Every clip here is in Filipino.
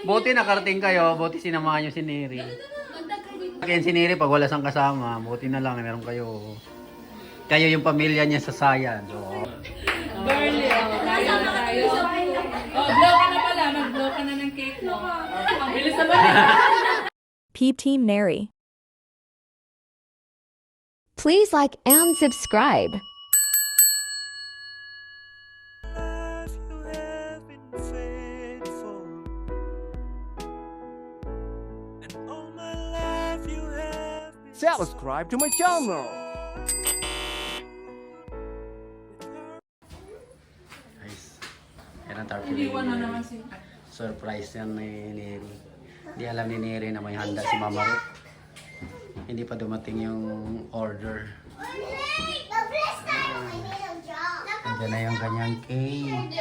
Buti nakarating kayo, buti sinamahan nyo si Neri. Kaya si Neri pag wala sang kasama, buti na lang meron kayo. Kayo yung pamilya niya sa Sayan. So, oh. Tayo na tayo. Oh, blow ka na pala. Mag-blow ka na ng cake mo. Oh, bilis na ba? Peep Team Neri. Please like and subscribe. Subscribe to my channel. guys. Yan ang naman si... Surprise yan ni Neri. Hindi alam ni Neri na may handa si Mama Ruth. Hindi pa dumating yung order. Nandiyan na yung kanyang cake.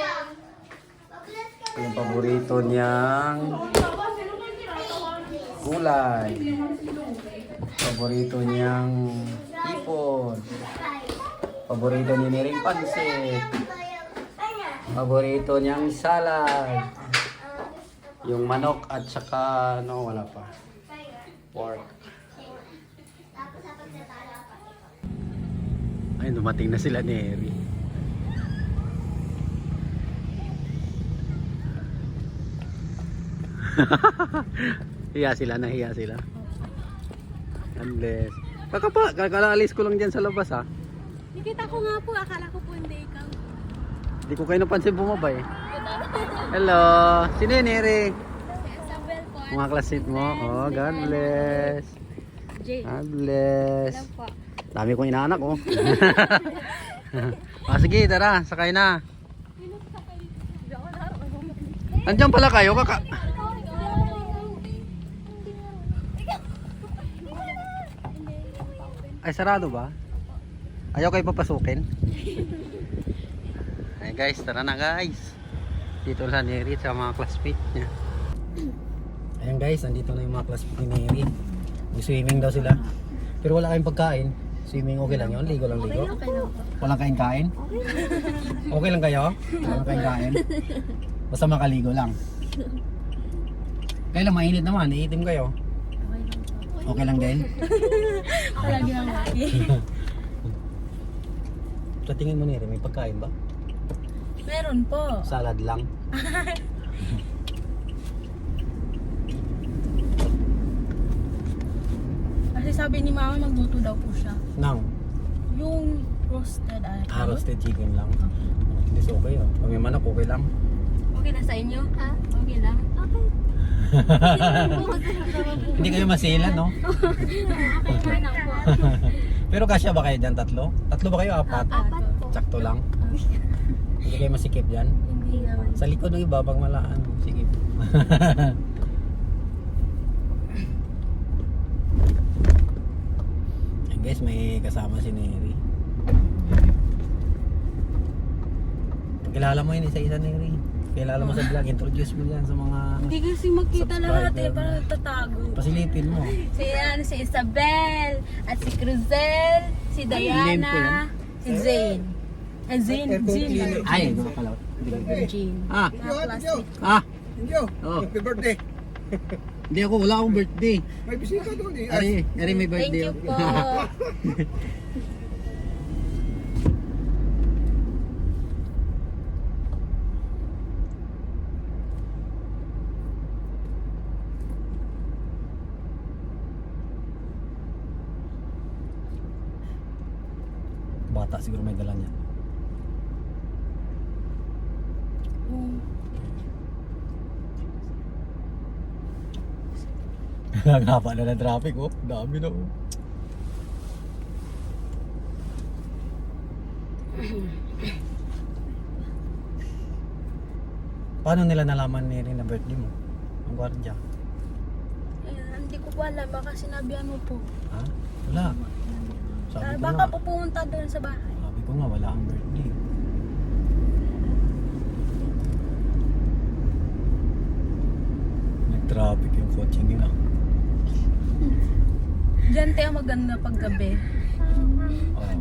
Yung paborito niyang kulay. Paborito niyang ipon. Paborito ni Nering pansit. Paborito niyang salad. Yung manok at saka ano wala pa. Pork. Ay, dumating na sila ni Eri. hiya sila, nahiya sila. Unless. Kakapa, kakalalis ko lang dyan sa labas ha. Nakita ko nga po, akala ko po hindi ikaw. Hindi ko kayo napansin bumabay. Hello, sino yun Eri? Isabel po. Mga classmate mo. Oh, God bless. God bless. Dami kong inaanak oh. ah, sige, tara, sakay na. Andiyan pala kayo, kaka... Ay, sarado ba? Ayaw kayo papasukin? Ay guys, tara na guys. Dito lang ni Neri sa mga classmate niya. Ayan guys, andito na yung mga classmate ni Neri. Mag-swimming daw sila. Pero wala kayong pagkain. Swimming okay lang yun? Ligo lang ligo? Walang kain kain? Okay lang kayo? Walang kain kain? Basta makaligo lang. Kailan mainit naman, iitim kayo. Okay lang din? Palagi lang lagi. Sa tingin mo Neri, may pagkain ba? Meron po. Salad lang. Kasi sabi ni mama magluto daw po siya. Nang, Yung roasted ay. ah, roasted chicken lang. Hindi so okay oh. Pag may manok, okay lang. Okay na sa inyo? Ha? Hindi kayo masila, no? Okay na po. Pero kasya ba kayo dyan tatlo? Tatlo ba kayo? Apat? Apat po. Sakto lang? Hindi kayo masikip dyan? Hindi naman. Sa likod ng iba, pag malaan, sige. Guys, may kasama si Neri. Kilala mo yun isa-isa Neri. Kilala mo sa vlog, introduce mo yan sa mga ano, Hindi kasi makita lahat eh. Parang tatago. pasilipin mo. Si, ano, si Isabel, at si Cruzel, si? Diana, si Zane. Eh, Zane, Zane. Ay, pala. Jean. Ah, ah, Thank you. Oh. Happy birthday. hindi ako, wala akong birthday. May bisita doon eh. Ari, Ari may Thank birthday. you po. Bata siguro may dala niya. Nagapa na ng traffic oh. Dami na oh. Paano nila nalaman ni Rin na birthday mo? Ang gwardiya. Ayun, Hindi ko po alam. Baka sinabihan mo po. Ha? Wala. Sabi Ah, ko baka nga. po pumunta doon sa bahay. Ko nga wala kang birthday. Nag-traffic yung kotse nila. Diyan tayo maganda pag gabi. Oh.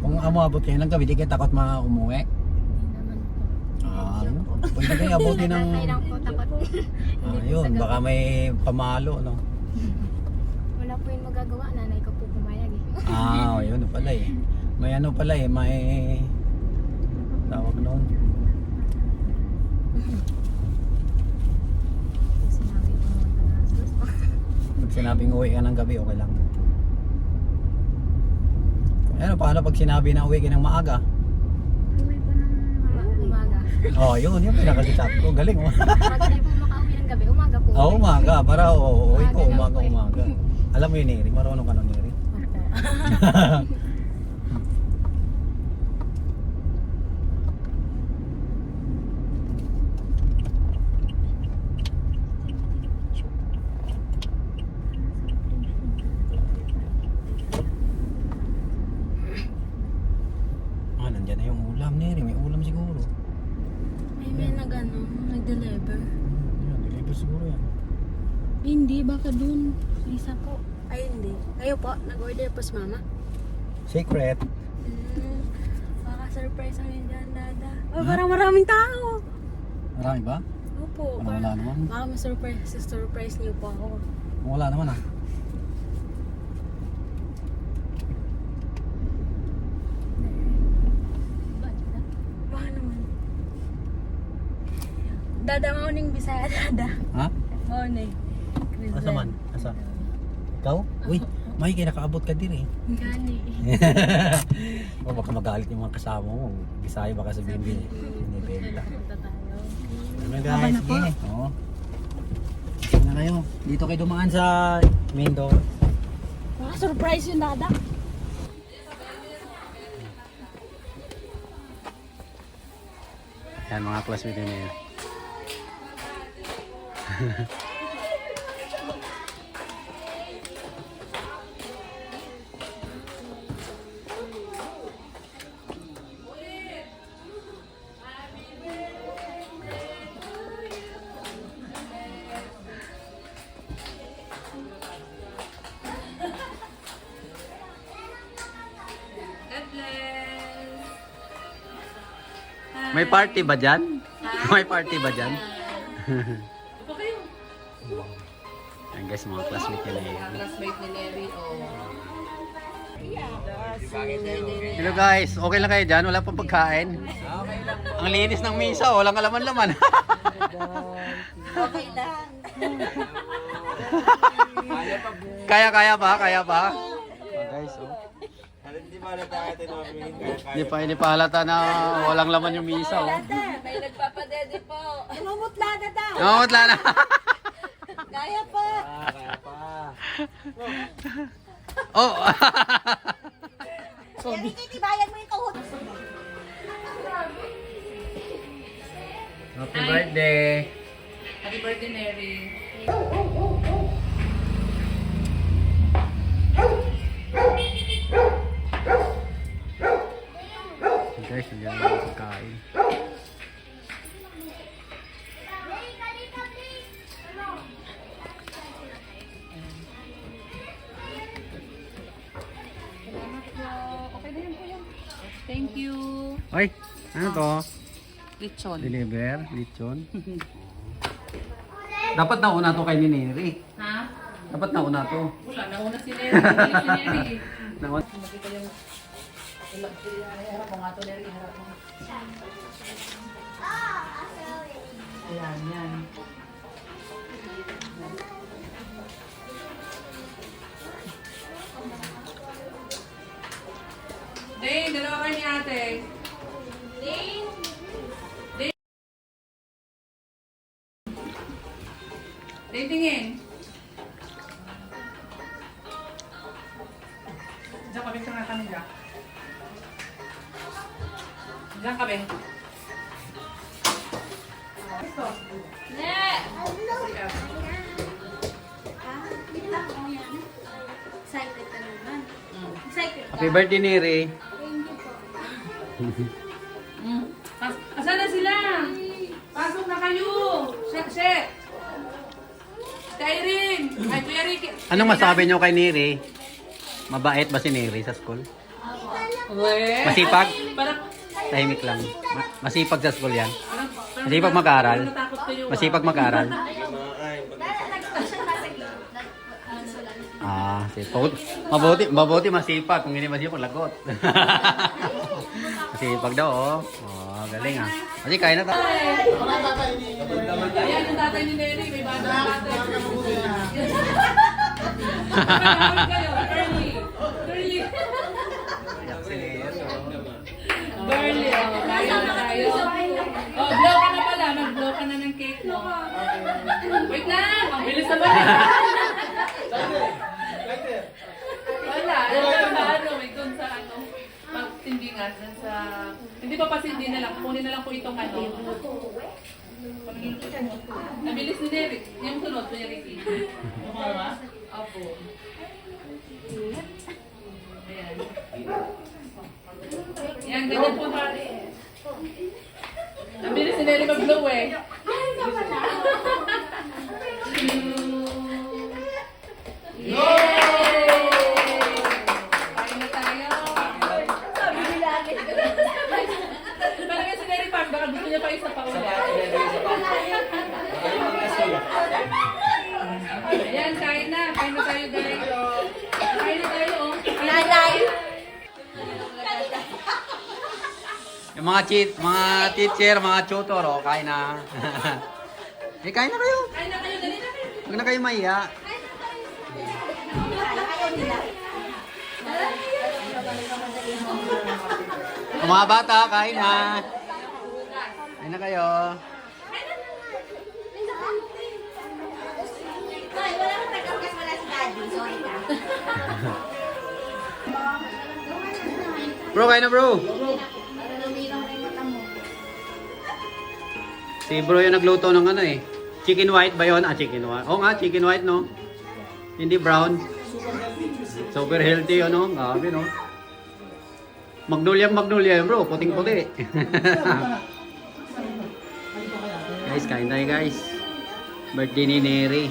Kung umabot kayo ng gabi, di kayo takot mga umuwi. Hindi naman po. Ah, ano? Pwede kayo abutin ng... Ah, yun, baka may pamalo, no? Wala po yung magagawa. Nanay ko po pumayag eh. Ah, yun pala eh. May ano pala eh, may tawag noon. Pag sinabing uwi ka ng gabi, okay lang. Ano, paano pag sinabi na uwi ka ng maaga? Uwi po ng umaga. Oh, yun, yung pinakasisap ko. Galing mo. Pag di po makauwi ng gabi, umaga po. Oo, umaga. Para oo, uwi Umaga lang umaga, po eh. umaga. Alam mo yun, Neri? Marunong ka nun, Neri? Opo. Ah, nandyan na yung ulam, Neri. May ulam siguro. May may nag ano, nag-deliver. Yan, deliver siguro yan. Hindi, baka dun. Isa po. Ay, hindi. Kayo po, nag-order po si mama. Secret. Mm, baka surprise ang yun dyan, dada. Oh, parang maraming tao. Marami ba? Opo. Ano, wala naman. Baka ma-surprise, surprise niyo po ako. Wala naman ah. Dada, mauning bisaya, dada. Ha? Mauning. Asa man? Asa? Ikaw? Uy, may kinakaabot ka din eh. Gani. o baka magalit yung mga kasama mo. Bisaya baka sabihin din. Binibenta. Punta tayo. Ano guys? Sige. Oo. Sige na kayo. Dito kayo dumaan sa main door. Baka surprise yung dada. Yan mga classmate yun May party ba dyan? May party ba dyan? Upo kayo. Yan guys, mga classmate yun eh. Classmate ni Neri, oh. Hello guys, okay lang kayo dyan? Wala pang pagkain? Ang linis ng misa, walang kalaman-laman. Okay lang. kaya, kaya pa, kaya pa. Oh, guys, oh. Hindi pa, hindi pa halata na walang laman yung misa, oh. May nagpapadede po. Namumutla na daw. Namamutla na. Kaya po. oh. Sabi, titibayan mo yung kahot. Happy birthday. Happy birthday, Neri. Guys, nandiyan na yung pagkain. Na. Thank you. Ay, ano to? Lechon. Deliver, lechon. Dapat nauna to kay ni Neri. Ha? Dapat nauna to. Wala, nauna si Neri. Hindi si Neri. Nauna. Makita yung... Harap mo nga to, Neri. Harap mo. Ayan, yan. Dane, dalawa kayo ni ate. Excited ka naman. Excited ka. Happy birthday Neri. Thank you po. Mm. Pas asan na sila? Pasok na kayo! Shek, shek! Irene! Ay, Ricky! Anong masabi nyo kay Neri? Mabait ba si Neri sa school? Masipag? Parang, Tahimik lang. Ma- masipag sa school yan. Masipag mag-aral? Masipag mag-aral. Ah, sipag. Mabuti, mabuti masipag. Kung hindi masipag, lagot. masipag daw, oh. Oh, galing ah. Kasi kaya na tayo. Ayan yung tatay ni Neri, may bago ng tatay. kayo, Curly. Curly. Curly, oh, kaya na tayo. Oh, blow ka na pala, mag-blow ka na ng cake mo. Wait bilis naman. Wala, alam sa ano, may doon sa ano, pagtindingan, dun sa, hindi pa pasindi na lang, kunin na lang po itong ano. Nabilis ni Derek, yung sunod, kuya Ricky. Mama? Opo. Ayan. Yan, ganyan po pare. Nabilis ni Derek mag-blow eh. Yay! Yung mga cheat, mga teacher, mga tutor, oh, kain na. eh, kain na kayo. Kain na kayo, dali na kayo. Huwag na kayo maiya. Ang mga bata, kain na. Kain na kayo. Bro, kain na bro. Si bro yung nagluto ng ano eh. Chicken white ba yun? Ah, chicken white. Oo nga, chicken white no. Hindi brown. Super healthy yun no. Grabe no. Magnolia magnolia yun bro. Puting puti. guys, kain tayo guys. Birthday ni Neri.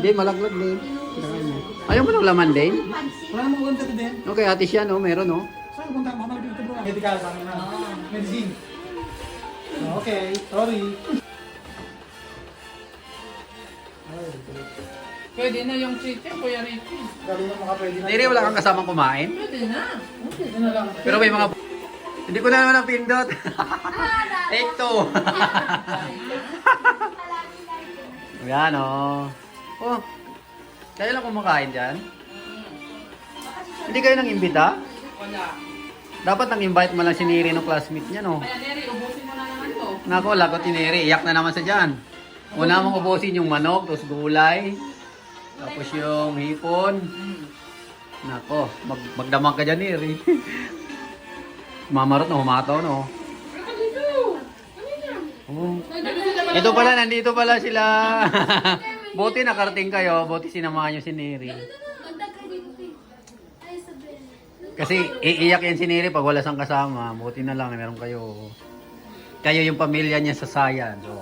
Hindi, malaglag din. Mo. Ayaw mo ng laman din? Wala dito din. Okay, ate siya no, meron no. Medical sa akin na. Medicine. Okay, sorry. Pwede na yung chicken, Kuya Ricky. Galing mo makapwede na. Neri, wala kang kasamang kumain? Pwede na. Ito na lang. Pero may mga... Hindi ko na naman napindot. Take two. Yan oh. Oh. Kayo lang kumakain dyan? Hindi kayo nang imbita? Wala. Dapat nang invite mo lang si Neri ng classmate niya no. Kaya Neri, ubusin mo na naman to. Nako, lagot ni Neri. Iyak na naman sa dyan. Una mong ubusin yung manok, tapos gulay. Tapos yung hipon. Nako, mag magdamag ka dyan, Neri. Mamarot na humataw, no? Oh. Ito pala, nandito pala sila. Buti nakarating kayo, buti sinamahan nyo si Neri. Kasi iiyak yan si Neri pag wala sang kasama. Buti na lang, meron kayo. Kayo yung pamilya niya sa Sayan. So,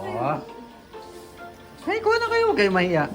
ay, kuha na kayo, huwag kayo mahiya.